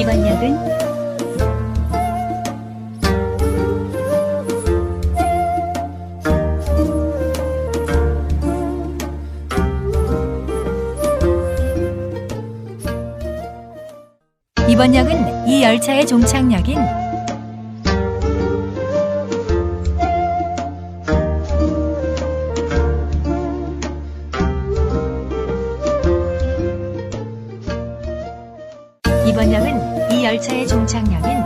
이번 역은 이번 역은 이 열차의 종착역인 이번 역은 이 열차의 종착역인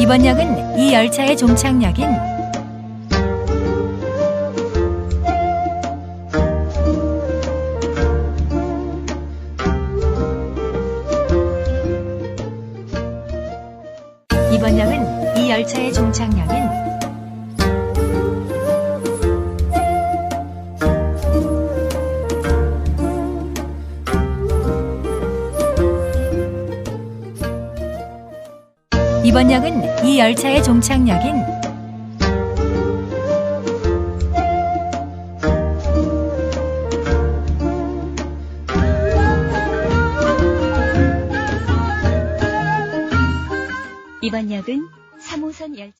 이번 역은 이 열차의 종착역인 이번 역은 이 열차의 종착역인 이번 역은 이 열차의 종착역인 이번 역은 3호선 열차